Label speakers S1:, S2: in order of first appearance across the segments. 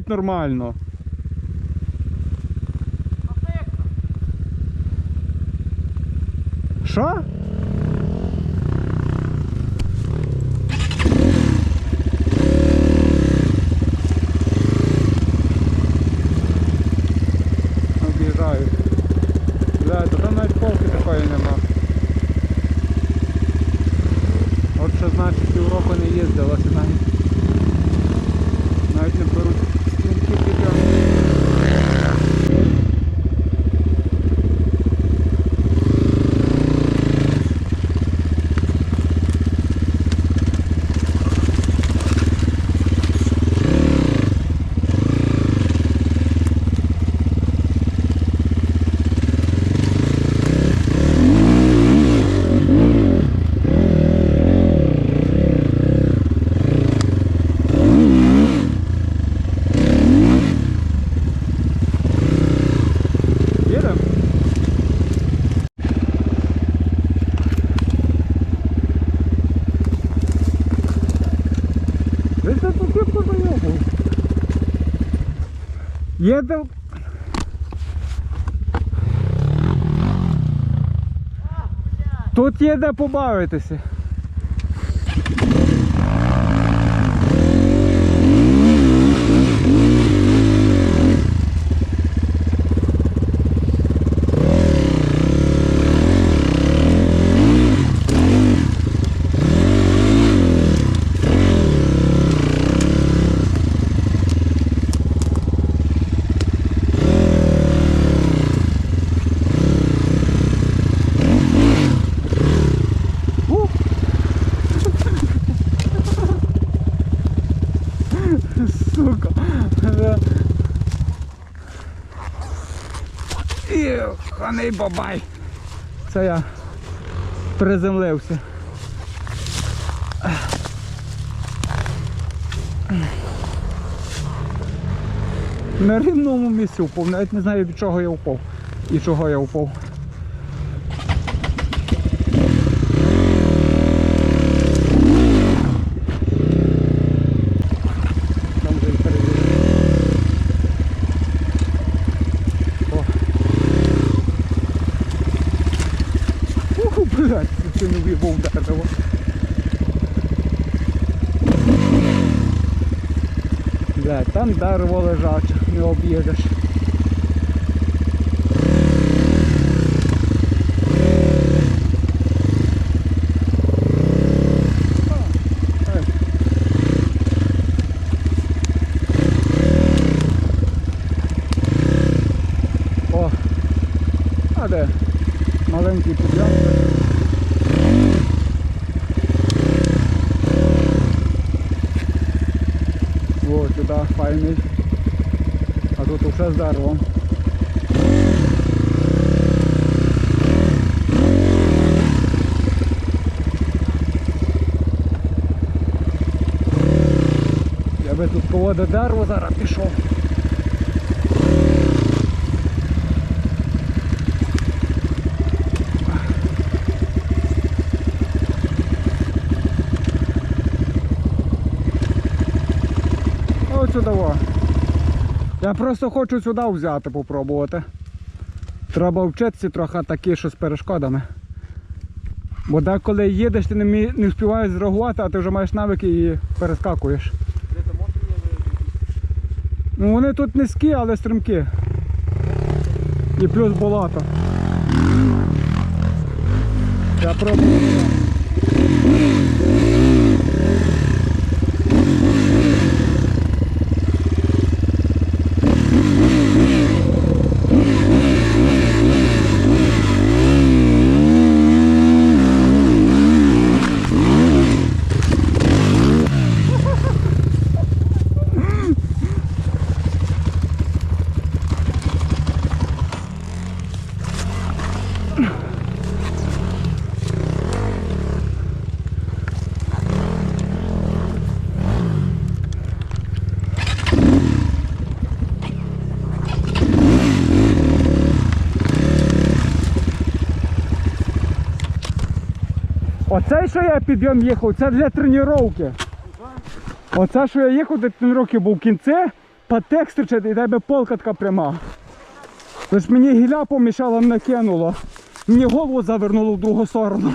S1: давай нормально. Що? Об'їжджають. Бля, то там навіть полки такої нема. От що значить півроку не їздила сюди. Навіть не беруть стрімки підйомні. Їдемо? Ви це тут позайобав. Їде. Тут є де побавитися. Ух. Сука. Да. І ханий бабай. Це я приземлився. На рівному місці впав, навіть не знаю від чого я впав і чого я впав. Там вже і перевірили. О. Уху, блядь, це не в'їбав дерево. Блядь, там дерево лежаче, не об'їдеш. Е. О, а де? Маленький підйом. О, сюди файний. А тут усе з деревом. Я би тут поводив дерево зараз пішов. Ось сюди. во. Я просто хочу сюди взяти, попробувати. Треба вчитися трохи такі, що з перешкодами. Бо деколи їдеш, ти не, мі- не встигаєш зреагувати, а ти вже маєш навики і перескакуєш. Ну вони тут низькі, але стрімкі. І плюс болото. Я пробую. Оцей, що я підйом їхав, це для тренування. Оце, що я їхав до 10 років, був в кінці, патек стрічить і тебе полка така пряма. Тож мені гіля помішала, мене кинуло. Мені голову завернуло в другу сторону.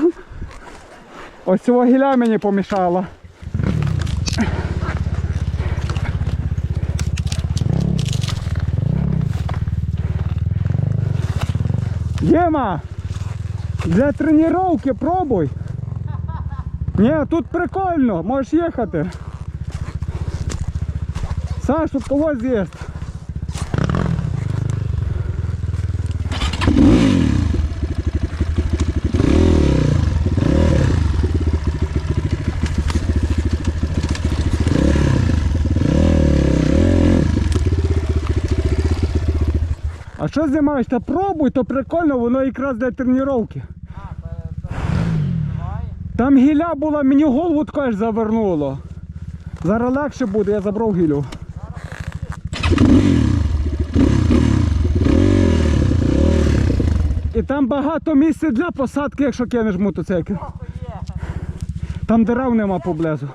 S1: Ось цього гіля мені помішала. Єма! Для тренування пробуй. Ні, тут прикольно, можеш їхати. Саш, тут когось з'їсть. А що знімаєш? Та пробуй, то прикольно, воно якраз для тренування. Там гіля була, мені голову така ж завернуло. Зараз легше буде, я забрав гілю. І там багато місця для посадки, якщо кинеш мотоцикл. Там дерев нема поблизу.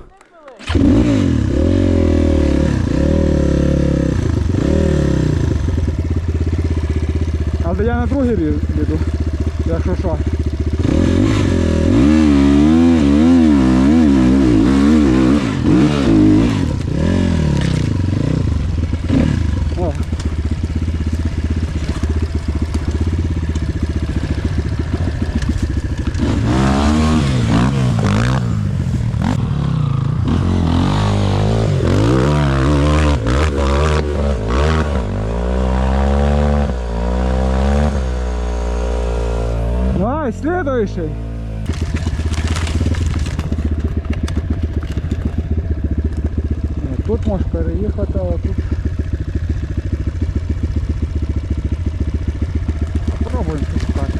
S1: Але я на другий їду, якщо що. О. Давай, Тут можеш переїхати, а тут. Попробуємо пошукати.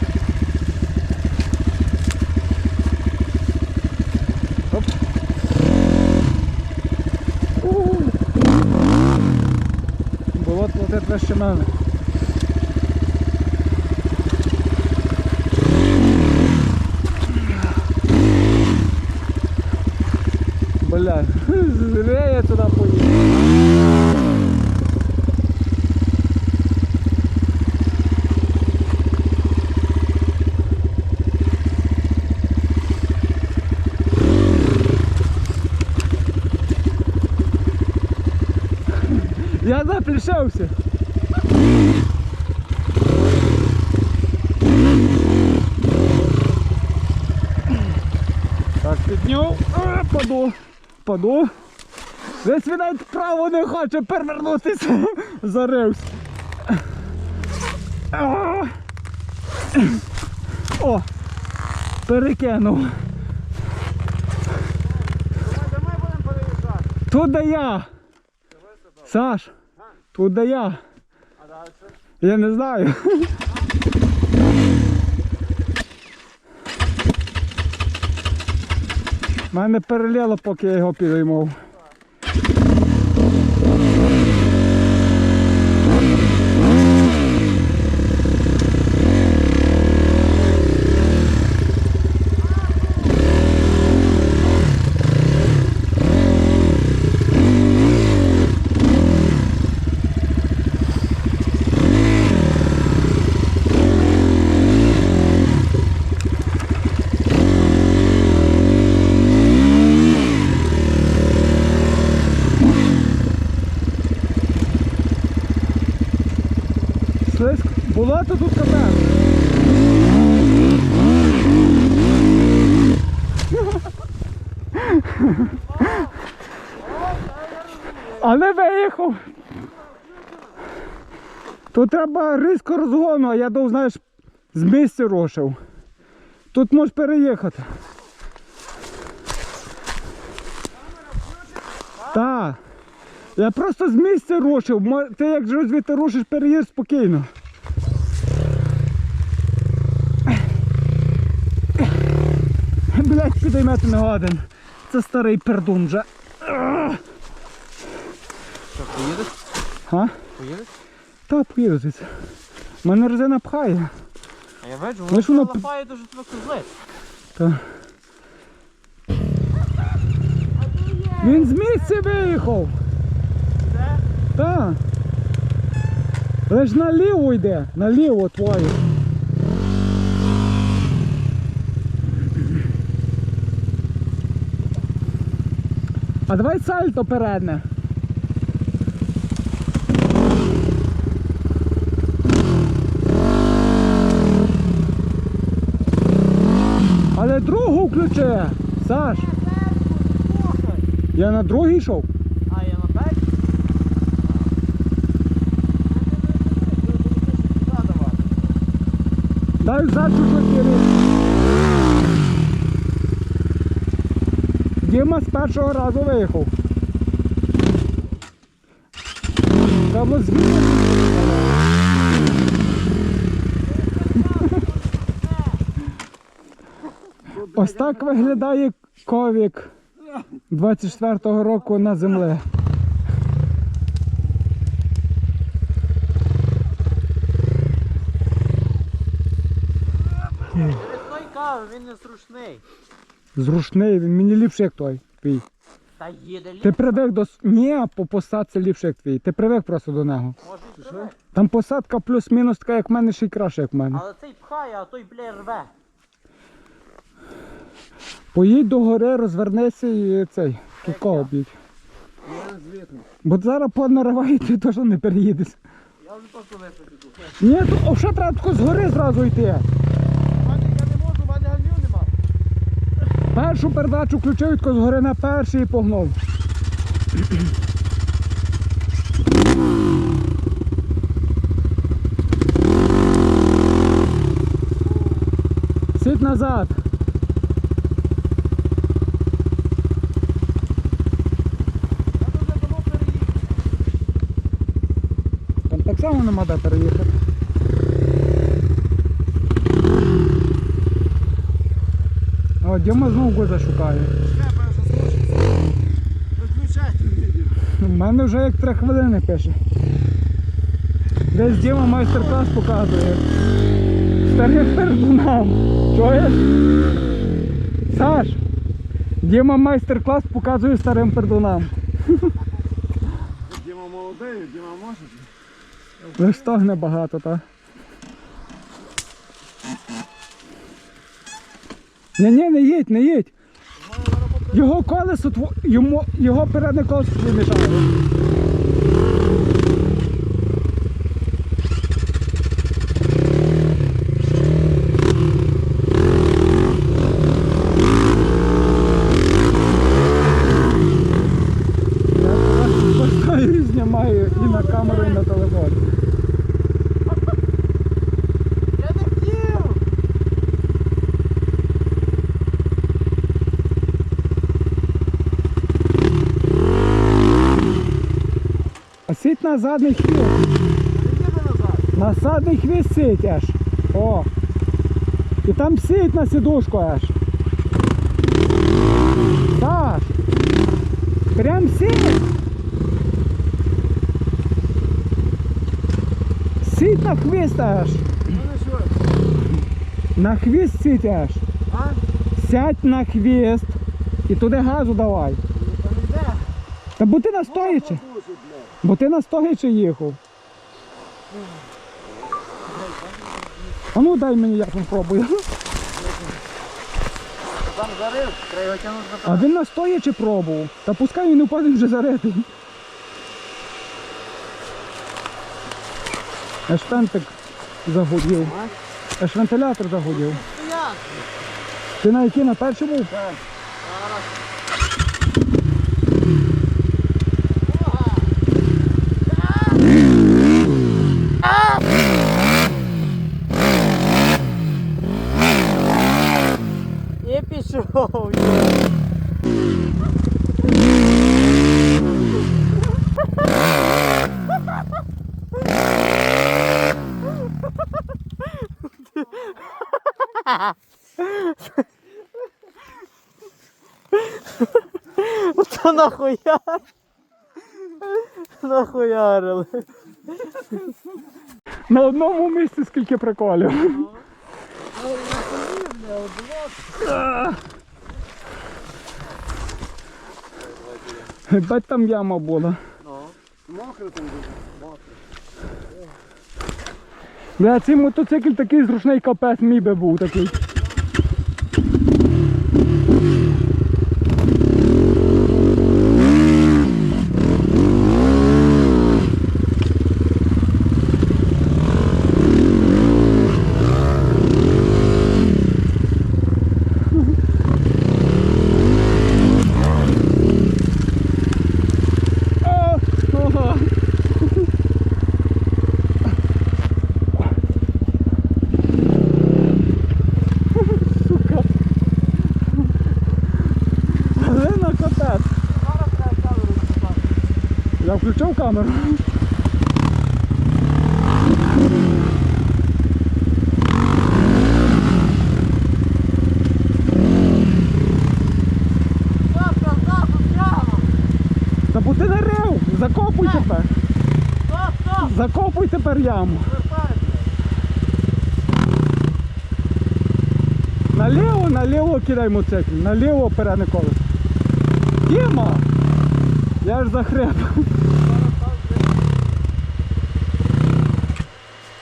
S1: Оп. Було платити вище мене. Бля, зря я туда поехал. Я запрещался. Так, підняв, паду, паду. Десь він навіть вправо не хоче перевернутися. Зарився. О! Перекинув.
S2: Давай давай будемо переїжджати.
S1: Тут я. Саш, тут де я. Я не знаю. Мене переліло, поки я його підіймав. Слизько. Болото тут капець. Але виїхав. Тут треба різко розгону, а я дов, знаєш, з місця рушив. Тут можеш переїхати. Так. Я просто з місця рушив. Ти як звідти рушиш, переїзд спокійно. Блять, підіймати не годен. Це старий пердун вже.
S2: Поїдеш?
S1: А?
S2: Поїдеш?
S1: Та поїду звідси. Мене резина пхає.
S2: А я бачу,
S1: Ну,
S2: воно
S1: воно-
S2: лапає дуже тебе козлить.
S1: Та. Він з місця виїхав.
S2: Де?
S1: Так. Лиш наліво йде, наліво твоє. А давай сальто передне. Але включи, Саш. Я на другий йшов.
S2: А я на п'ять?
S1: Дай чуть вперед. Діма з першого разу виїхав. Треба звідти. Ось так виглядає ковік 24-го року на землі.
S2: Рідной кави, він не зручний.
S1: Зручний, він мені ліпший, як той твій.
S2: Та їде ліп.
S1: Ти привик до. с- Ні, по посадці ліпше, як твій. Ти привик просто до нього.
S2: Може.
S1: Там посадка плюс-мінус така, як в мене, ще й краще, як в мене.
S2: Але цей пхає, а той, бля, рве.
S1: Поїдь до гори, розвернися і цей. Кілько об'їдь. Бо зараз понариває, ти теж не переїдеш.
S2: Я вже просто піду.
S1: Ні, то що треба тако з гори зразу йти.
S2: Я не можу, в мене гальмів нема.
S1: Першу передачу включив тако з гори на перший і погнув. Сідь назад.
S2: Я дуже давно переїхав.
S1: Там так само нема де переїхати. О, Діма знову гуза шукає. У мене вже як три хвилини пише. Десь Діма майстер-клас показує. Старим пердунам. Чуєш? Саш! Діма майстер-клас показує старим пердунам.
S2: Діма молодий, Діма може.
S1: Лиш стогне багато, так? Ні, ні, не їдь, не їдь. Його колесо, йому, його переднє колесо тобі мішає. Я постою знімаю і на камеру, і на телефон.
S2: Я не хотів!
S1: А сіть на задній хвіст.
S2: Назад.
S1: На задній хвіст сіть аж. О. І там сіть на сідушку аж. Так. Прям сіть. Сіть на хвіст аж. На хвіст сіть аж. Сядь на хвіст. І туди газу давай.
S2: Та не йде.
S1: Та бо ти настоячи. Бо ти їхав. А ну дай мені я попробую.
S2: Там зарив, треба його тягнути на
S1: А він настоячи пробував. Та пускай він упаде вже заритий. Аж пентик загудів. Аж вентилятор загудів. Ти на який на першому?
S2: І нахуя? Нахуярили.
S1: На одному місці скільки приколів. Бать там яма була.
S2: Мокро там дуже.
S1: Бля, цей мотоцикл такий зручний капець мій би був такий. О, ого. Сука. Галина капець.
S2: Зараз треба камеру запитати.
S1: Я включив камеру.
S2: Завтра, завтра, прямо.
S1: Та бо ти не рив, закопуй тепер.
S2: Стоп, стоп.
S1: Закопуй тепер яму. Наліво, наліво кидай мотоцикл, наліво передне колесо. Діма! Я ж захреп.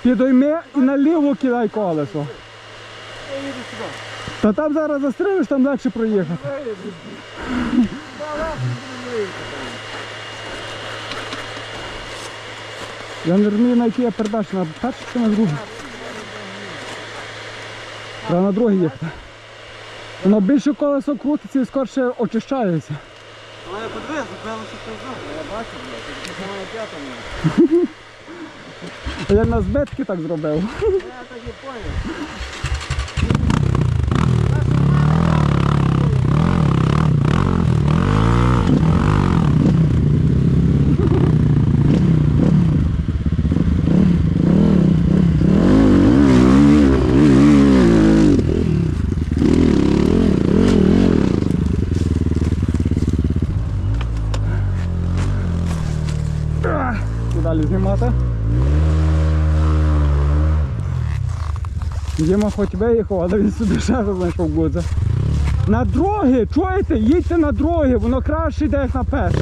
S1: Підойми і наліво кидай колесо. Та там зараз застрелиш, там легше проїхати. Я не розумію, на який я передач, на перший чи на другий. Треба на другий їхати. Воно більше колесо крутиться і скорше очищається.
S2: Але я подивись, зупинилося пизно. Я бачу, блядь. Це п'ятому. п'ята мене.
S1: Я на збитки так зробив.
S2: Я так і поняв.
S1: І знімати. Діма хоч виїхав, але він собі ще знайшов гудза. На дороги, чуєте? Їдьте на дороги, воно краще йде, як на перше.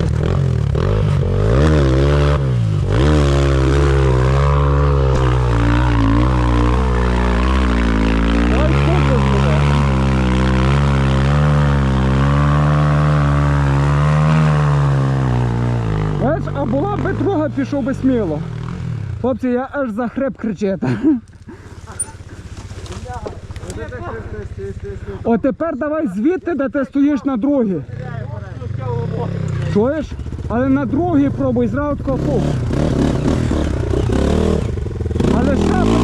S1: Ой, супер буде. Знаєш, а була би друга, пішов би сміло. Хлопці, я аж за хреб кричити. О, тепер давай звідти, де ти стоїш на другій. Чуєш? Але на другій пробуй, зразу тако фух. Але ще не.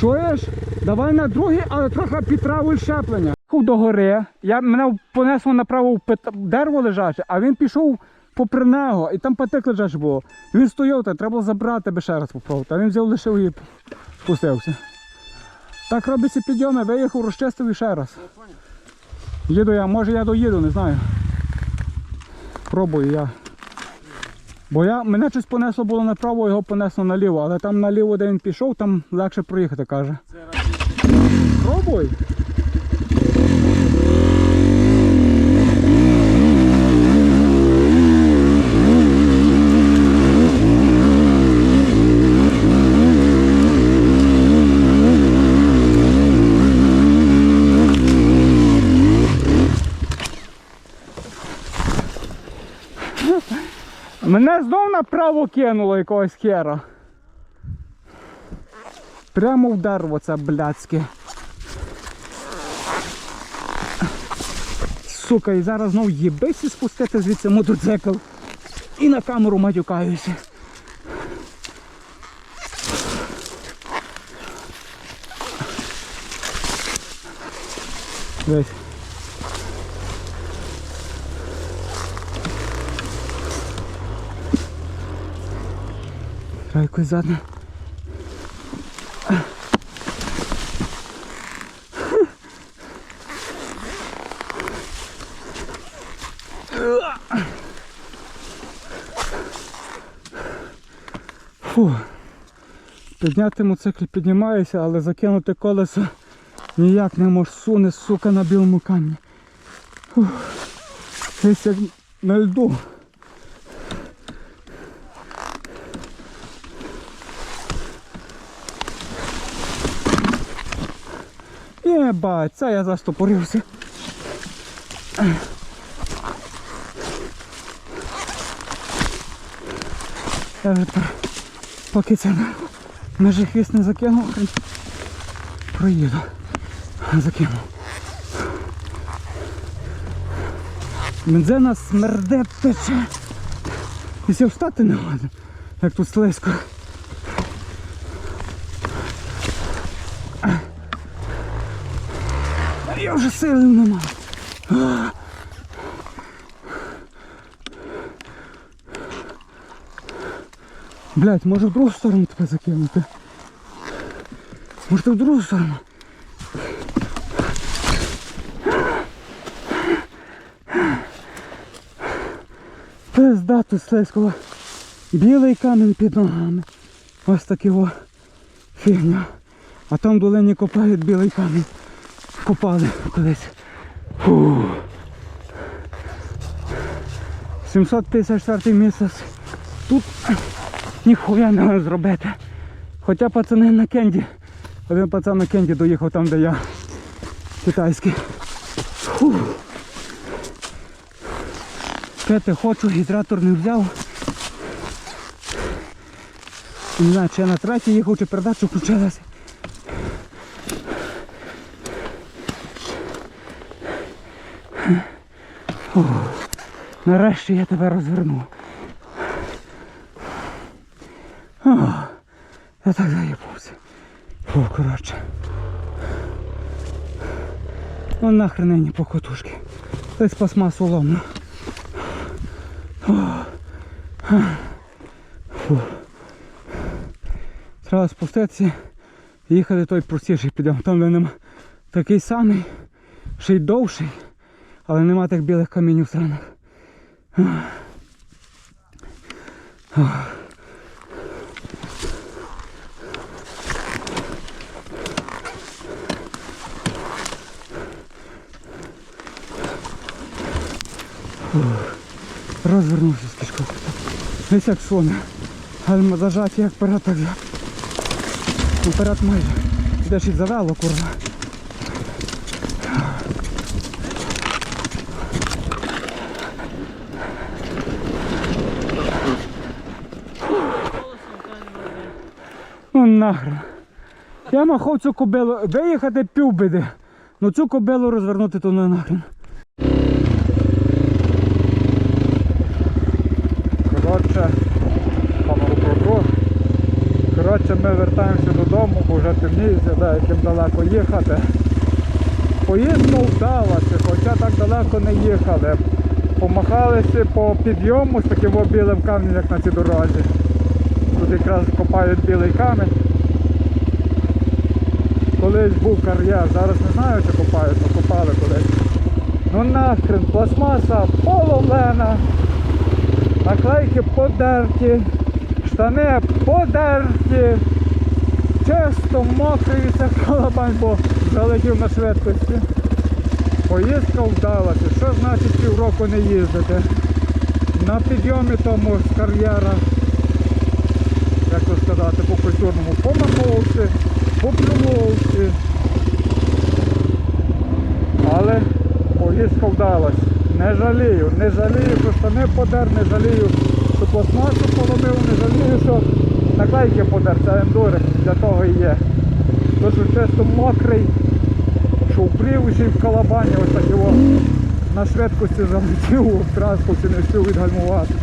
S1: Чуєш? Давай на другий, але трохи підтравуй щеплення. Хух до гори. Я, мене понесло направо в дерево лежаче, а він пішов попри нього, і там патик лежаче було. Він стояв, та треба було забрати, би ще раз попробувати. А він взяв лишив і спустився. Так робиться підйоми, виїхав, розчистив і ще раз. Їду я, може я доїду, не знаю. Пробую я. Бо я, мене щось понесло було направо, його понесло наліво, але там наліво, де він пішов, там легше проїхати, каже. Пробуй. Мене знов направо кинуло якогось хера. Прямо в дерево це блядське. Сука, і зараз знов їбися спустити звідси мотоцикл. І на камеру матюкаюся. Десь. Якось задне. Фу. Підняти мотоцикл піднімаюся, але закинути колесо ніяк не можу. Суне, сука, на білому камні. Фух. Десь як на льду. Єбать, це я застопорився. Я вже тепер, поки це межі хвіст не закинув, проїду. Закинув. Бензина смерде пече. І все встати не можна, як тут слизько. Я вже сили нема. Блять, може в другу сторону тебе закинути? Може ти в другу сторону? Пизда тут слизького. Білий камінь під ногами. Ось такі о фігня. А там в долині копають білий камінь. Копали колись. Фу. 754 місяць. Тут ніхуя не зробити. Хоча пацани на кенді. Один пацан на кенді доїхав там, де я. Китайський. Фу. Пити хочу, гідратор не взяв. Не знаю, чи я на третій їхав, чи передача включилася. Фу. Нарешті я тебе розверну. О, я так заїбався. Фу, коротше. Ну нахрен нині по котушки. Десь пластмасу ломно. Треба спуститися їхати той простіший підемо. Там нема такий самий, ще й довший, але нема тих білих камінів сраних. Розвернувся з кишком. Десь як слон. Гальма зажаті, як вперед, так. Ну, Вперед майже. Де ж і завело, курва. Нахрен. Я махав цю кобилу виїхати півбіди. Ну цю кобилу розвернути то не нахрен. Коротше. Коротше, ми вертаємося додому, бо вже темніється, да, яким далеко їхати. Поїздка вдалася, хоча так далеко не їхали. Помахалися по підйому з таким о білим камнем, як на цій дорозі. Тут якраз копають білий камінь. Колись був кар'єр, зараз не знаю, чи копають, але копали колись. Ну нахрен, пластмаса половина. Наклейки подерті, штани подерті, чисто від колобань, бо залетів на швидкості. Поїздка вдалася. Що значить півроку не їздити? На підйомі тому з кар'єра, сказати, по культурному помаховці, поплювовці. Але поїздка вдалась. Не жалію, не жалію, що штани подер, не жалію, що пластмасу поломив, не жалію, що наклейки подер, це ендурик, для того і є. То, що чисто мокрий, що ще й в калабані, ось так його на швидкості залетів в транспорті, не встиг відгальмувати.